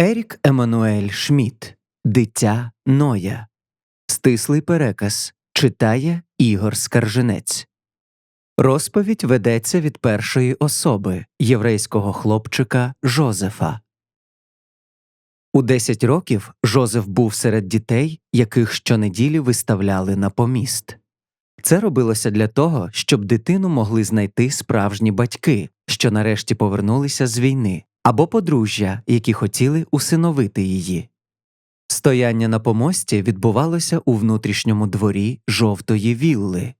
Ерік Еммануель Шмідт Дитя Ноя. Стислий переказ читає Ігор Скарженець. Розповідь ведеться від першої особи єврейського хлопчика Жозефа. У 10 років Жозеф був серед дітей, яких щонеділі виставляли на поміст. Це робилося для того, щоб дитину могли знайти справжні батьки, що нарешті повернулися з війни, або подружжя, які хотіли усиновити її. Стояння на помості відбувалося у внутрішньому дворі жовтої вілли.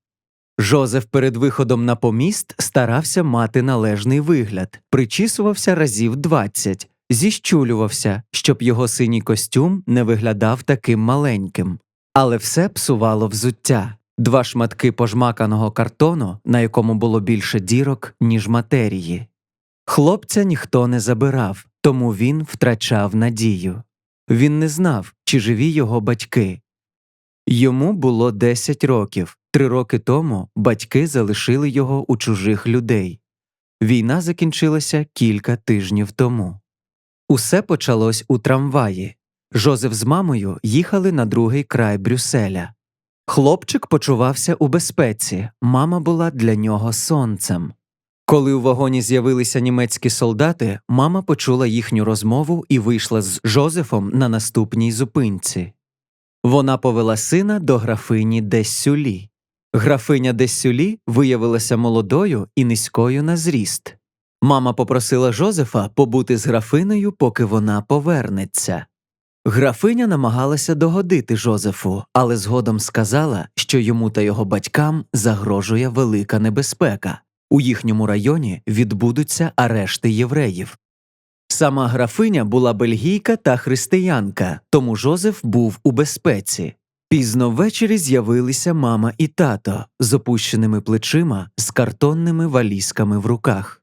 Жозеф перед виходом на поміст старався мати належний вигляд, причісувався разів двадцять, зіщулювався, щоб його синій костюм не виглядав таким маленьким. Але все псувало взуття два шматки пожмаканого картону, на якому було більше дірок, ніж матерії. Хлопця ніхто не забирав, тому він втрачав надію. Він не знав, чи живі його батьки. Йому було 10 років. Три роки тому батьки залишили його у чужих людей. Війна закінчилася кілька тижнів тому. Усе почалось у трамваї. Жозеф з мамою їхали на другий край Брюсселя. Хлопчик почувався у безпеці, мама була для нього сонцем. Коли у вагоні з'явилися німецькі солдати, мама почула їхню розмову і вийшла з Жозефом на наступній зупинці. Вона повела сина до графині Дессюлі. Графиня Дессюлі виявилася молодою і низькою на зріст. Мама попросила Жозефа побути з графинею, поки вона повернеться. Графиня намагалася догодити Жозефу, але згодом сказала, що йому та його батькам загрожує велика небезпека. У їхньому районі відбудуться арешти євреїв. Сама графиня була бельгійка та християнка, тому Жозеф був у безпеці. Пізно ввечері з'явилися мама і тато з опущеними плечима, з картонними валізками в руках.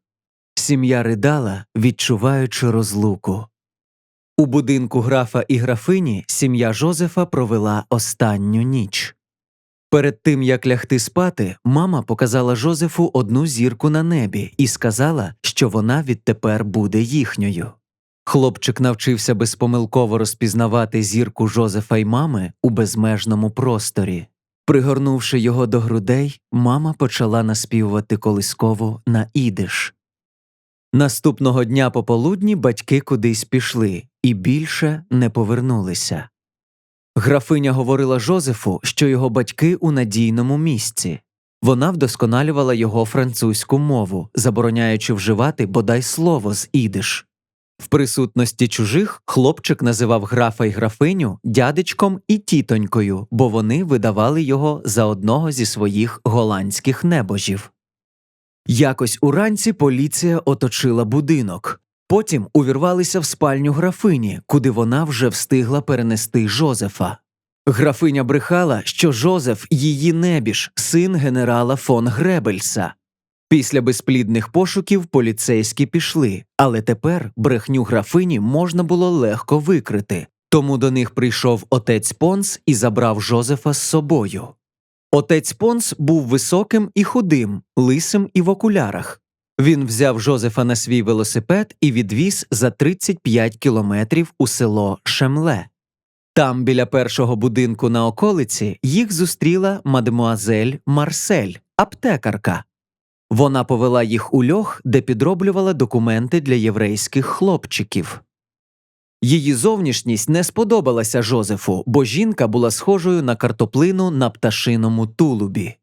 Сім'я ридала, відчуваючи розлуку. У будинку графа і графині сім'я Жозефа провела останню ніч. Перед тим як лягти спати, мама показала Жозефу одну зірку на небі і сказала, що вона відтепер буде їхньою. Хлопчик навчився безпомилково розпізнавати зірку Жозефа й мами у безмежному просторі. Пригорнувши його до грудей, мама почала наспівувати колискову на ідиш. Наступного дня пополудні батьки кудись пішли і більше не повернулися. Графиня говорила Жозефу, що його батьки у надійному місці. Вона вдосконалювала його французьку мову, забороняючи вживати бодай слово з ідиш. В присутності чужих хлопчик називав графа й графиню дядечком і тітонькою, бо вони видавали його за одного зі своїх голландських небожів. Якось уранці поліція оточила будинок. Потім увірвалися в спальню графині, куди вона вже встигла перенести Жозефа. Графиня брехала, що Жозеф її небіж, син генерала фон Гребельса. Після безплідних пошуків поліцейські пішли, але тепер брехню графині можна було легко викрити, тому до них прийшов отець Понс і забрав Жозефа з собою. Отець Понс був високим і худим, лисим і в окулярах. Він взяв Жозефа на свій велосипед і відвіз за 35 кілометрів у село Шемле. Там, біля першого будинку на околиці, їх зустріла мадемуазель Марсель, аптекарка. Вона повела їх у льох, де підроблювала документи для єврейських хлопчиків. Її зовнішність не сподобалася Жозефу, бо жінка була схожою на картоплину на пташиному тулубі.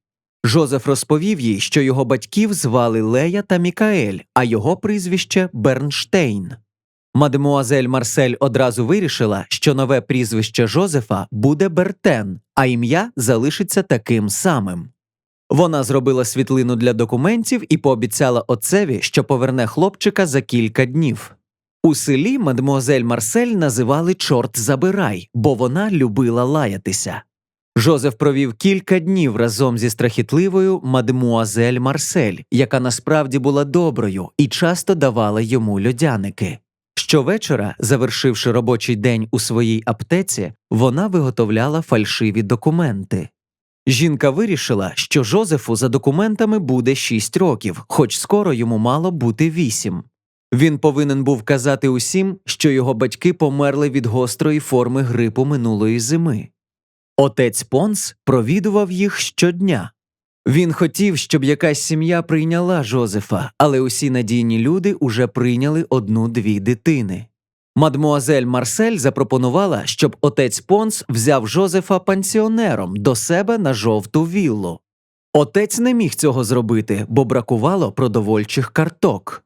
Жозеф розповів їй, що його батьків звали Лея та Мікаель, а його прізвище Бернштейн. Мадемуазель Марсель одразу вирішила, що нове прізвище Жозефа буде Бертен, а ім'я залишиться таким самим. Вона зробила світлину для документів і пообіцяла отцеві, що поверне хлопчика за кілька днів. У селі мадемуазель Марсель називали Чорт забирай, бо вона любила лаятися. Жозеф провів кілька днів разом зі страхітливою мадемуазель Марсель, яка насправді була доброю і часто давала йому льодяники. Щовечора, завершивши робочий день у своїй аптеці, вона виготовляла фальшиві документи. Жінка вирішила, що Жозефу за документами буде 6 років, хоч скоро йому мало бути 8. Він повинен був казати усім, що його батьки померли від гострої форми грипу минулої зими. Отець Понс провідував їх щодня. Він хотів, щоб якась сім'я прийняла Жозефа, але усі надійні люди уже прийняли одну-дві дитини. Мадмуазель Марсель запропонувала, щоб отець Понс взяв Жозефа пансіонером до себе на жовту віллу. Отець не міг цього зробити, бо бракувало продовольчих карток.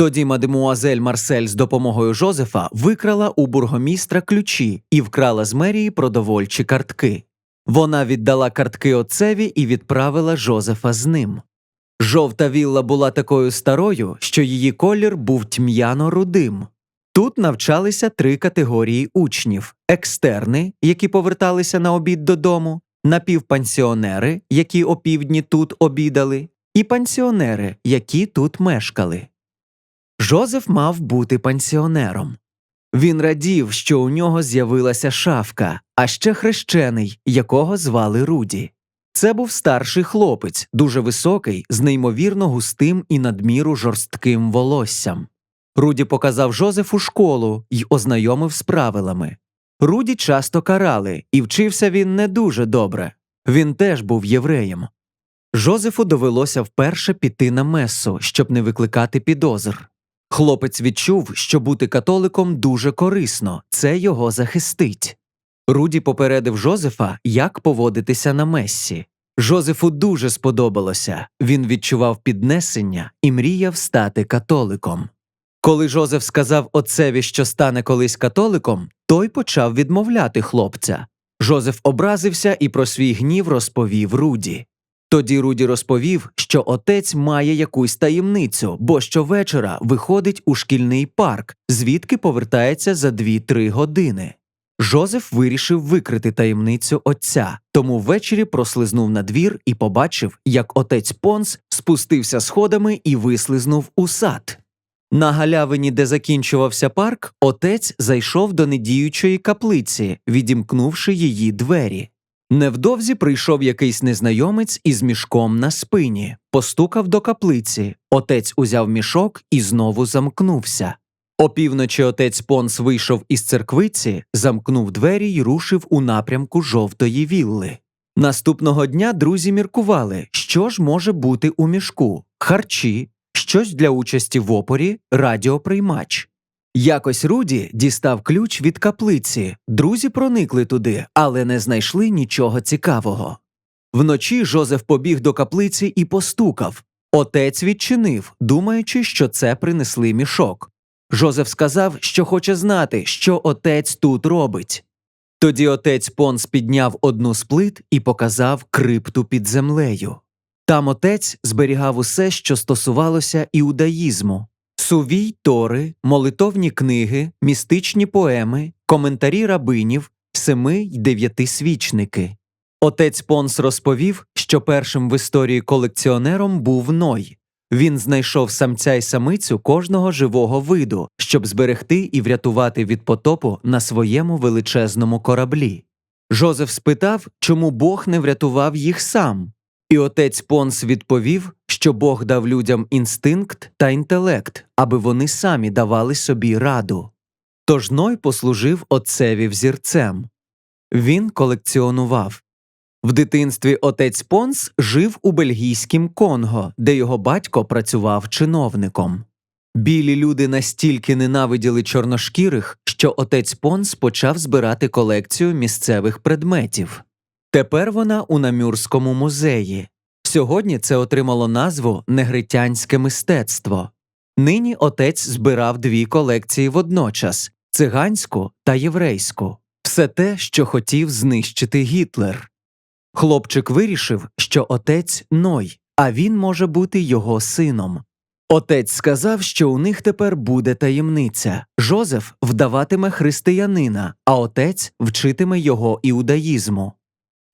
Тоді мадемуазель Марсель з допомогою Жозефа викрала у бургомістра ключі і вкрала з мерії продовольчі картки. Вона віддала картки отцеві і відправила Жозефа з ним. Жовта вілла була такою старою, що її колір був тьмяно рудим. Тут навчалися три категорії учнів: екстерни, які поверталися на обід додому, напівпансіонери, які опівдні тут обідали, і пансіонери, які тут мешкали. Жозеф мав бути пансіонером. Він радів, що у нього з'явилася шафка, а ще хрещений, якого звали Руді. Це був старший хлопець, дуже високий, з неймовірно густим і надміру жорстким волоссям. Руді показав Жозефу школу й ознайомив з правилами. Руді часто карали, і вчився він не дуже добре. Він теж був євреєм. Жозефу довелося вперше піти на месу, щоб не викликати підозр. Хлопець відчув, що бути католиком дуже корисно, це його захистить. Руді попередив Жозефа, як поводитися на мессі. Жозефу дуже сподобалося, він відчував піднесення і мріяв стати католиком. Коли Жозеф сказав отцеві, що стане колись католиком, той почав відмовляти хлопця. Жозеф образився і про свій гнів розповів Руді. Тоді Руді розповів, що отець має якусь таємницю, бо щовечора виходить у шкільний парк, звідки повертається за 2-3 години. Жозеф вирішив викрити таємницю отця, тому ввечері прослизнув на двір і побачив, як отець Понс спустився сходами і вислизнув у сад. На галявині, де закінчувався парк, отець зайшов до недіючої каплиці, відімкнувши її двері. Невдовзі прийшов якийсь незнайомець із мішком на спині, постукав до каплиці. Отець узяв мішок і знову замкнувся. Опівночі отець Понс вийшов із церквиці, замкнув двері й рушив у напрямку жовтої вілли. Наступного дня друзі міркували, що ж може бути у мішку харчі, щось для участі в опорі, радіоприймач. Якось Руді дістав ключ від каплиці. Друзі проникли туди, але не знайшли нічого цікавого. Вночі Жозеф побіг до каплиці і постукав. Отець відчинив, думаючи, що це принесли мішок. Жозеф сказав, що хоче знати, що отець тут робить. Тоді отець Понс підняв одну з плит і показав крипту під землею. Там отець зберігав усе, що стосувалося іудаїзму сувій тори, молитовні книги, містичні поеми, коментарі рабинів, семи й дев'яти свічники. Отець Понс розповів, що першим в історії колекціонером був Ной. Він знайшов самця й самицю кожного живого виду, щоб зберегти і врятувати від потопу на своєму величезному кораблі. Жозеф спитав, чому Бог не врятував їх сам. І отець Понс відповів, що Бог дав людям інстинкт та інтелект, аби вони самі давали собі раду. Тож Ной послужив отцеві взірцем. Він колекціонував. В дитинстві отець Понс жив у бельгійськім Конго, де його батько працював чиновником. Білі люди настільки ненавиділи чорношкірих, що отець Понс почав збирати колекцію місцевих предметів. Тепер вона у Намюрському музеї. Сьогодні це отримало назву негритянське мистецтво. Нині отець збирав дві колекції водночас циганську та єврейську, все те, що хотів знищити Гітлер. Хлопчик вирішив, що отець Ной, а він може бути його сином. Отець сказав, що у них тепер буде таємниця. Жозеф вдаватиме християнина, а отець вчитиме його іудаїзму.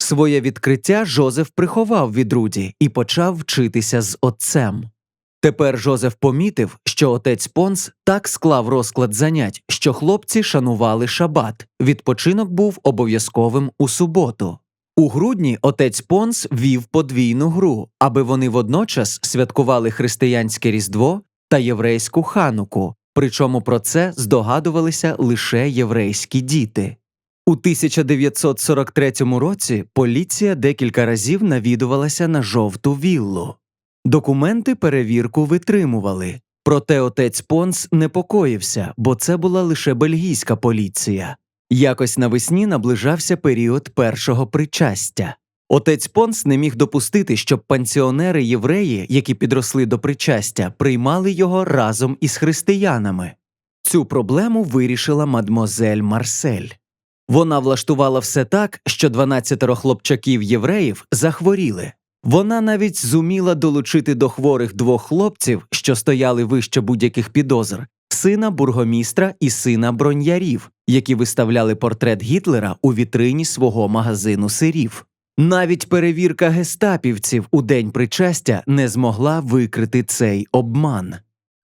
Своє відкриття Жозеф приховав від Руді і почав вчитися з отцем. Тепер Жозеф помітив, що отець Понс так склав розклад занять, що хлопці шанували шабат. Відпочинок був обов'язковим у суботу. У грудні отець Понс вів подвійну гру, аби вони водночас святкували християнське Різдво та єврейську хануку, причому про це здогадувалися лише єврейські діти. У 1943 році поліція декілька разів навідувалася на жовту віллу. Документи перевірку витримували, проте отець Понс непокоївся, бо це була лише бельгійська поліція. Якось навесні наближався період першого причастя. Отець Понс не міг допустити, щоб пансіонери євреї, які підросли до причастя, приймали його разом із християнами. Цю проблему вирішила мадмозель Марсель. Вона влаштувала все так, що 12 хлопчаків євреїв захворіли. Вона навіть зуміла долучити до хворих двох хлопців, що стояли вище будь-яких підозр, сина бургомістра і сина броньярів, які виставляли портрет Гітлера у вітрині свого магазину сирів. Навіть перевірка гестапівців у день причастя не змогла викрити цей обман.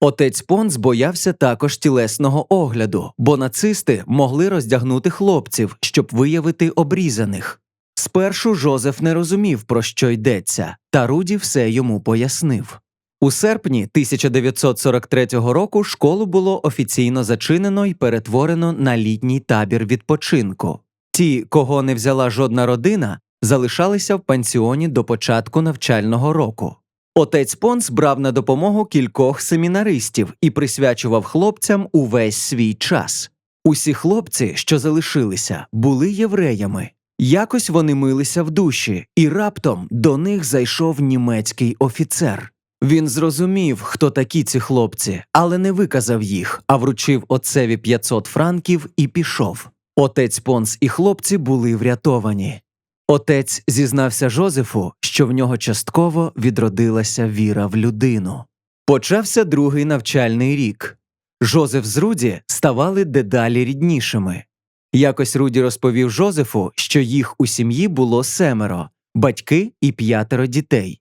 Отець Понс боявся також тілесного огляду, бо нацисти могли роздягнути хлопців, щоб виявити обрізаних. Спершу Жозеф не розумів, про що йдеться, та Руді все йому пояснив. У серпні 1943 року школу було офіційно зачинено і перетворено на літній табір відпочинку. Ті, кого не взяла жодна родина, залишалися в пансіоні до початку навчального року. Отець Понс брав на допомогу кількох семінаристів і присвячував хлопцям увесь свій час. Усі хлопці, що залишилися, були євреями. Якось вони милися в душі, і раптом до них зайшов німецький офіцер. Він зрозумів, хто такі ці хлопці, але не виказав їх, а вручив отцеві 500 франків і пішов. Отець Понс і хлопці були врятовані. Отець зізнався Жозефу, що в нього частково відродилася віра в людину. Почався другий навчальний рік. Жозеф з Руді ставали дедалі ріднішими. Якось Руді розповів Жозефу, що їх у сім'ї було семеро батьки і п'ятеро дітей.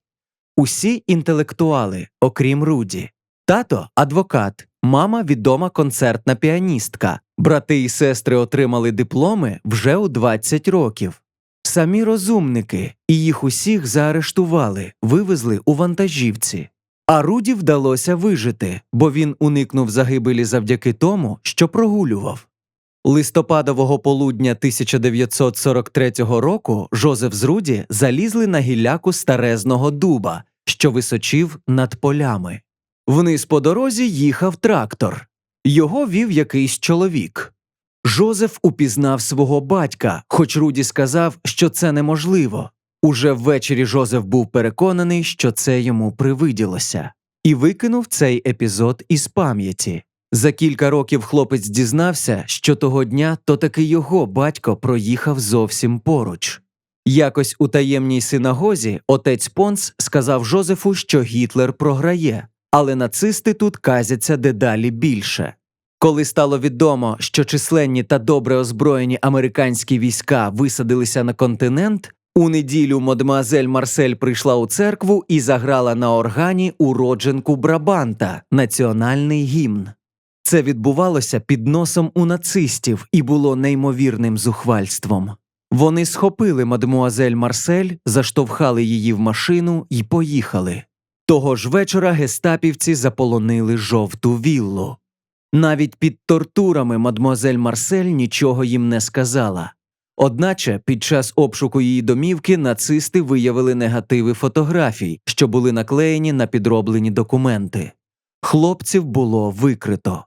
Усі інтелектуали, окрім Руді. Тато адвокат, мама відома концертна піаністка, брати і сестри отримали дипломи вже у 20 років. Самі розумники, і їх усіх заарештували, вивезли у вантажівці. А Руді вдалося вижити, бо він уникнув загибелі завдяки тому, що прогулював. Листопадового полудня 1943 року Жозеф з Руді залізли на гілляку старезного дуба, що височив над полями. Вниз по дорозі їхав трактор. Його вів якийсь чоловік. Жозеф упізнав свого батька, хоч Руді сказав, що це неможливо. Уже ввечері Жозеф був переконаний, що це йому привиділося, і викинув цей епізод із пам'яті. За кілька років хлопець дізнався, що того дня то таки його батько проїхав зовсім поруч. Якось у таємній синагозі отець Понс сказав Жозефу, що Гітлер програє, але нацисти тут казяться дедалі більше. Коли стало відомо, що численні та добре озброєні американські війська висадилися на континент, у неділю мадемуазель Марсель прийшла у церкву і заграла на органі уродженку Брабанта національний гімн. Це відбувалося під носом у нацистів і було неймовірним зухвальством. Вони схопили мадемуазель Марсель, заштовхали її в машину і поїхали. Того ж вечора гестапівці заполонили жовту віллу. Навіть під тортурами мадмуазель Марсель нічого їм не сказала. Одначе під час обшуку її домівки нацисти виявили негативи фотографій, що були наклеєні на підроблені документи. Хлопців було викрито.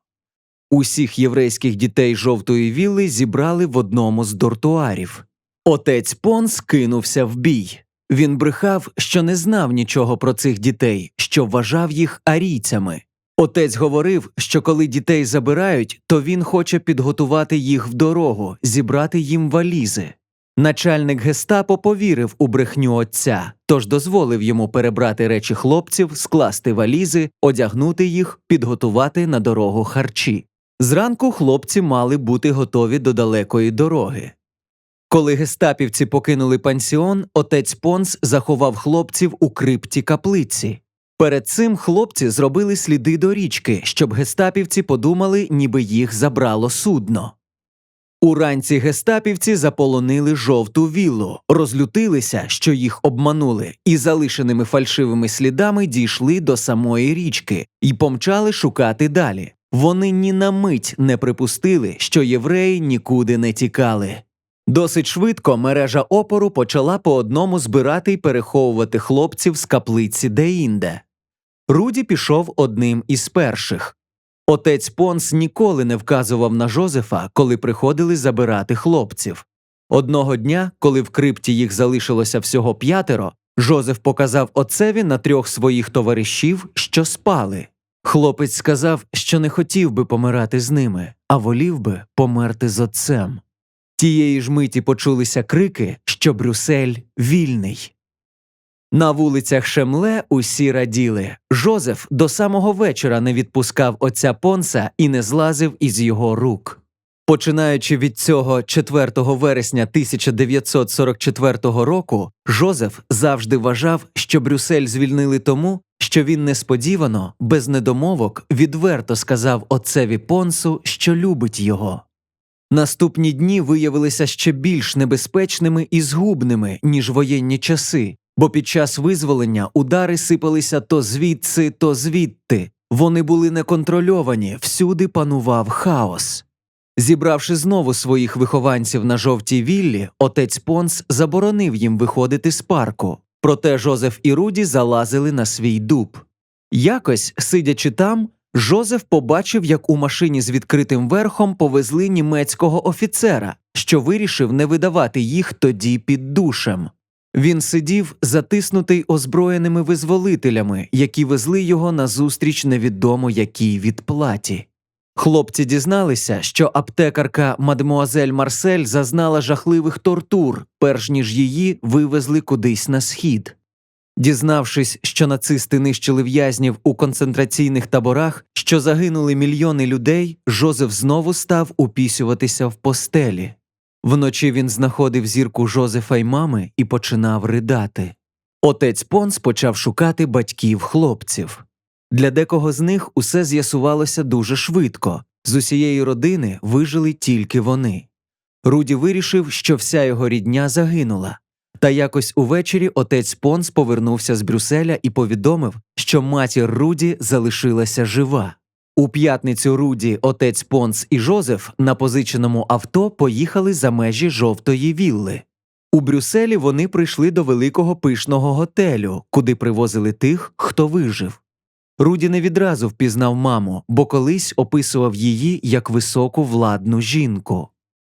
Усіх єврейських дітей жовтої вілли зібрали в одному з дортуарів. Отець Понс кинувся в бій. Він брехав, що не знав нічого про цих дітей, що вважав їх арійцями. Отець говорив, що коли дітей забирають, то він хоче підготувати їх в дорогу, зібрати їм валізи. Начальник гестапо повірив у брехню отця, тож дозволив йому перебрати речі хлопців, скласти валізи, одягнути їх, підготувати на дорогу харчі. Зранку хлопці мали бути готові до далекої дороги. Коли гестапівці покинули пансіон, отець Понс заховав хлопців у крипті каплиці. Перед цим хлопці зробили сліди до річки, щоб гестапівці подумали, ніби їх забрало судно. Уранці гестапівці заполонили жовту віллу, розлютилися, що їх обманули, і залишеними фальшивими слідами дійшли до самої річки і помчали шукати далі. Вони ні на мить не припустили, що євреї нікуди не тікали. Досить швидко мережа опору почала по одному збирати й переховувати хлопців з каплиці деінде. Руді пішов одним із перших. Отець Понс ніколи не вказував на Жозефа, коли приходили забирати хлопців. Одного дня, коли в крипті їх залишилося всього п'ятеро, Жозеф показав отцеві на трьох своїх товаришів, що спали. Хлопець сказав, що не хотів би помирати з ними, а волів би померти з отцем. Тієї ж миті почулися крики, що Брюссель вільний. На вулицях Шемле усі раділи. Жозеф до самого вечора не відпускав отця Понса і не злазив із його рук. Починаючи від цього 4 вересня 1944 року, Жозеф завжди вважав, що Брюссель звільнили тому, що він несподівано, без недомовок, відверто сказав отцеві Понсу, що любить його. Наступні дні виявилися ще більш небезпечними і згубними, ніж воєнні часи, бо під час визволення удари сипалися то звідси, то звідти. Вони були неконтрольовані, всюди панував хаос. Зібравши знову своїх вихованців на жовтій віллі, отець Понс заборонив їм виходити з парку. Проте Жозеф і Руді залазили на свій дуб. Якось, сидячи там, Жозеф побачив, як у машині з відкритим верхом повезли німецького офіцера, що вирішив не видавати їх тоді під душем. Він сидів, затиснутий озброєними визволителями, які везли його назустріч невідомо якій відплаті. Хлопці дізналися, що аптекарка мадемуазель Марсель зазнала жахливих тортур, перш ніж її вивезли кудись на схід. Дізнавшись, що нацисти нищили в'язнів у концентраційних таборах, що загинули мільйони людей, Жозеф знову став упісюватися в постелі. Вночі він знаходив зірку Жозефа й мами і починав ридати. Отець Понс почав шукати батьків хлопців. Для декого з них усе з'ясувалося дуже швидко з усієї родини вижили тільки вони. Руді вирішив, що вся його рідня загинула. Та якось увечері отець Понс повернувся з Брюсселя і повідомив, що матір Руді залишилася жива. У п'ятницю Руді, отець Понс і Жозеф на позиченому авто поїхали за межі жовтої вілли. У Брюсселі вони прийшли до великого пишного готелю, куди привозили тих, хто вижив. Руді не відразу впізнав маму, бо колись описував її як високу владну жінку.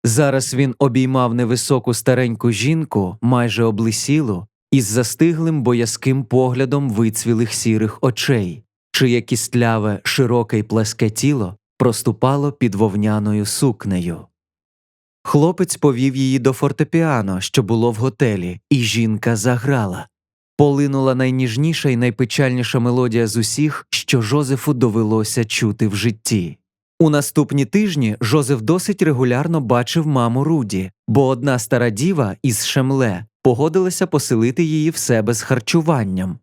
Зараз він обіймав невисоку стареньку жінку, майже облисілу, із застиглим боязким поглядом вицвілих сірих очей, чиє кістляве, широке й плеске тіло проступало під вовняною сукнею. Хлопець повів її до фортепіано, що було в готелі, і жінка заграла. Полинула найніжніша і найпечальніша мелодія з усіх, що Жозефу довелося чути в житті. У наступні тижні Жозеф досить регулярно бачив маму Руді, бо одна стара діва із Шемле погодилася поселити її в себе з харчуванням.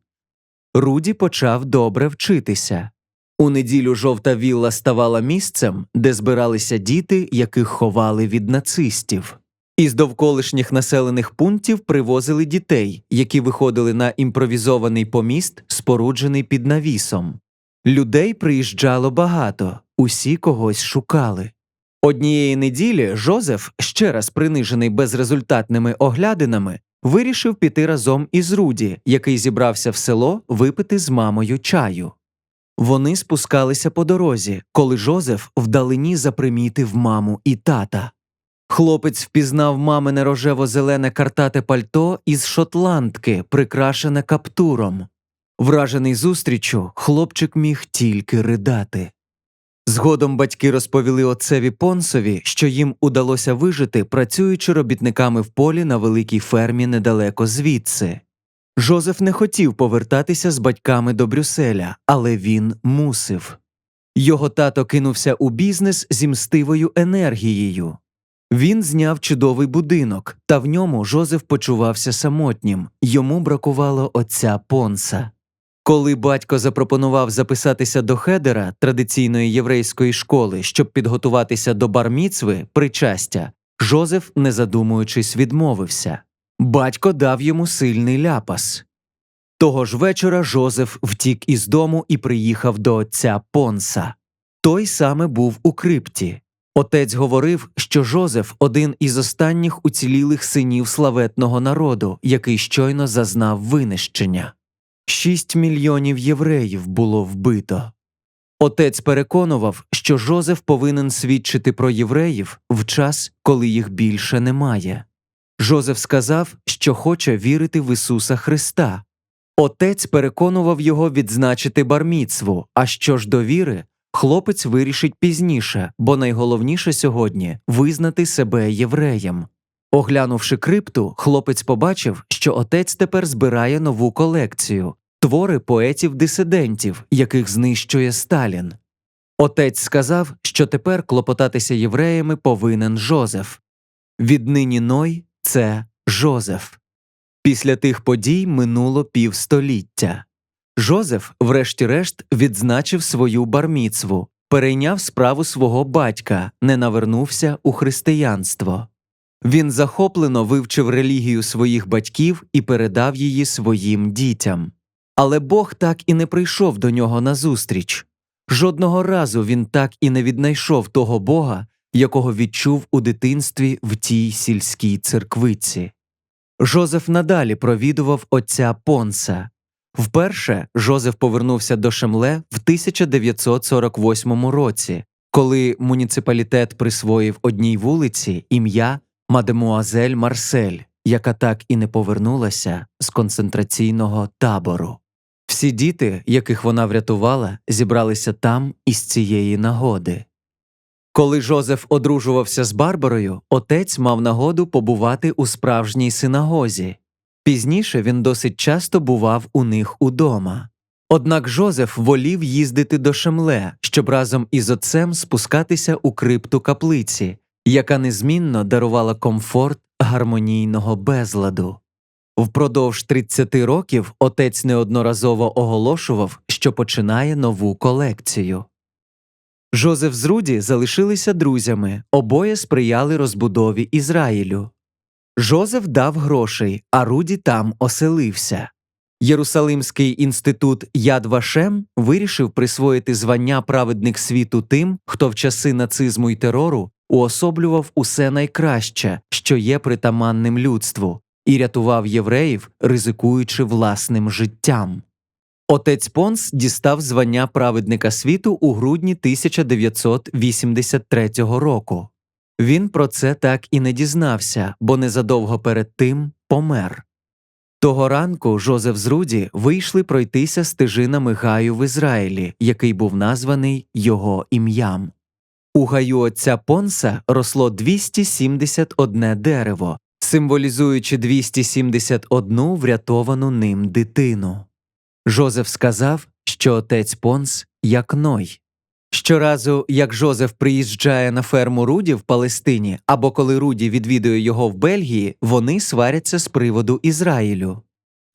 Руді почав добре вчитися. У неділю жовта вілла ставала місцем, де збиралися діти, яких ховали від нацистів. Із довколишніх населених пунктів привозили дітей, які виходили на імпровізований поміст, споруджений під навісом. Людей приїжджало багато, усі когось шукали. Однієї неділі Жозеф, ще раз принижений безрезультатними оглядинами, вирішив піти разом із Руді, який зібрався в село випити з мамою чаю. Вони спускалися по дорозі, коли Жозеф вдалині запримітив маму і тата. Хлопець впізнав мамине рожево-зелене картате пальто із шотландки, прикрашене каптуром. Вражений зустрічю, хлопчик міг тільки ридати. Згодом батьки розповіли отцеві Понсові, що їм удалося вижити, працюючи робітниками в полі на великій фермі недалеко звідси. Жозеф не хотів повертатися з батьками до Брюсселя, але він мусив. Його тато кинувся у бізнес зі мстивою енергією. Він зняв чудовий будинок, та в ньому Жозеф почувався самотнім, йому бракувало отця Понса. Коли батько запропонував записатися до хедера традиційної єврейської школи, щоб підготуватися до барміцви причастя, Жозеф, не задумуючись, відмовився. Батько дав йому сильний ляпас. Того ж вечора Жозеф втік із дому і приїхав до отця Понса. Той саме був у крипті. Отець говорив, що Жозеф один із останніх уцілілих синів славетного народу, який щойно зазнав винищення. Шість мільйонів євреїв було вбито. Отець переконував, що Жозеф повинен свідчити про євреїв в час, коли їх більше немає. Жозеф сказав, що хоче вірити в Ісуса Христа. Отець переконував його відзначити барміцву, а що ж до віри, хлопець вирішить пізніше, бо найголовніше сьогодні визнати себе євреєм. Оглянувши крипту, хлопець побачив, що отець тепер збирає нову колекцію твори поетів-дисидентів, яких знищує Сталін. Отець сказав, що тепер клопотатися євреями повинен Жозеф. Віднині Ной це Жозеф. Після тих подій минуло півстоліття. Жозеф, врешті-решт, відзначив свою барміцву, перейняв справу свого батька, не навернувся у християнство. Він захоплено вивчив релігію своїх батьків і передав її своїм дітям. Але Бог так і не прийшов до нього назустріч. Жодного разу він так і не віднайшов того Бога, якого відчув у дитинстві в тій сільській церквиці. Жозеф надалі провідував отця Понса. Вперше Жозеф повернувся до Шемле в 1948 році, коли муніципалітет присвоїв одній вулиці ім'я Мадемуазель Марсель, яка так і не повернулася з концентраційного табору. Всі діти, яких вона врятувала, зібралися там із цієї нагоди. Коли Жозеф одружувався з Барбарою, отець мав нагоду побувати у справжній синагозі. Пізніше він досить часто бував у них удома. Однак Жозеф волів їздити до Шемле, щоб разом із отцем спускатися у крипту каплиці, яка незмінно дарувала комфорт гармонійного безладу. Впродовж 30 років отець неодноразово оголошував, що починає нову колекцію. Жозеф з Руді залишилися друзями, обоє сприяли розбудові Ізраїлю. Жозеф дав грошей, а Руді там оселився. Єрусалимський інститут Яд Вашем вирішив присвоїти звання праведник світу тим, хто в часи нацизму й терору уособлював усе найкраще, що є притаманним людству, і рятував євреїв, ризикуючи власним життям. Отець Понс дістав звання праведника світу у грудні 1983 року. Він про це так і не дізнався, бо незадовго перед тим помер. Того ранку Жозеф з Руді вийшли пройтися стежинами гаю в Ізраїлі, який був названий його ім'ям. У гаю отця Понса росло 271 дерево, символізуючи 271 врятовану ним дитину. Жозеф сказав, що отець Понс як Ной. Щоразу, як Жозеф приїжджає на ферму Руді в Палестині або коли Руді відвідує його в Бельгії, вони сваряться з приводу Ізраїлю.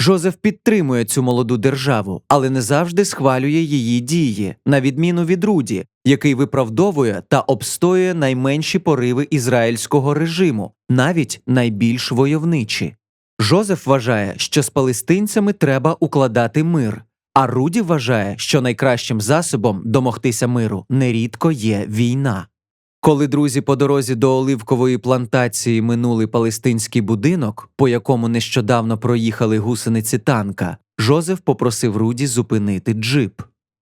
Жозеф підтримує цю молоду державу, але не завжди схвалює її дії, на відміну від Руді, який виправдовує та обстоює найменші пориви ізраїльського режиму, навіть найбільш войовничі. Жозеф вважає, що з палестинцями треба укладати мир, а Руді вважає, що найкращим засобом домогтися миру нерідко є війна. Коли друзі по дорозі до оливкової плантації минули палестинський будинок, по якому нещодавно проїхали гусениці танка, Жозеф попросив Руді зупинити джип.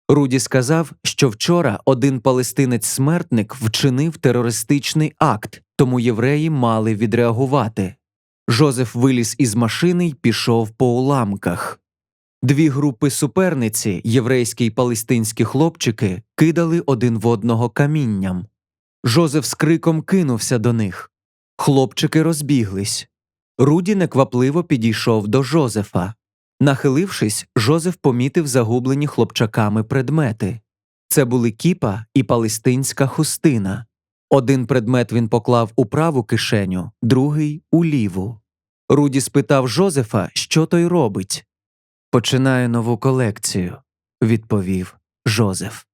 Руді сказав, що вчора один палестинець-смертник вчинив терористичний акт, тому євреї мали відреагувати. Жозеф виліз із машини й пішов по уламках. Дві групи суперниці, єврейські й палестинські хлопчики, кидали один в одного камінням. Жозеф з криком кинувся до них. Хлопчики розбіглись. Руді неквапливо підійшов до Жозефа. Нахилившись, Жозеф помітив загублені хлопчаками предмети. Це були кіпа і палестинська хустина. Один предмет він поклав у праву кишеню, другий у ліву. Руді спитав Жозефа, що той робить. Починаю нову колекцію, відповів Жозеф.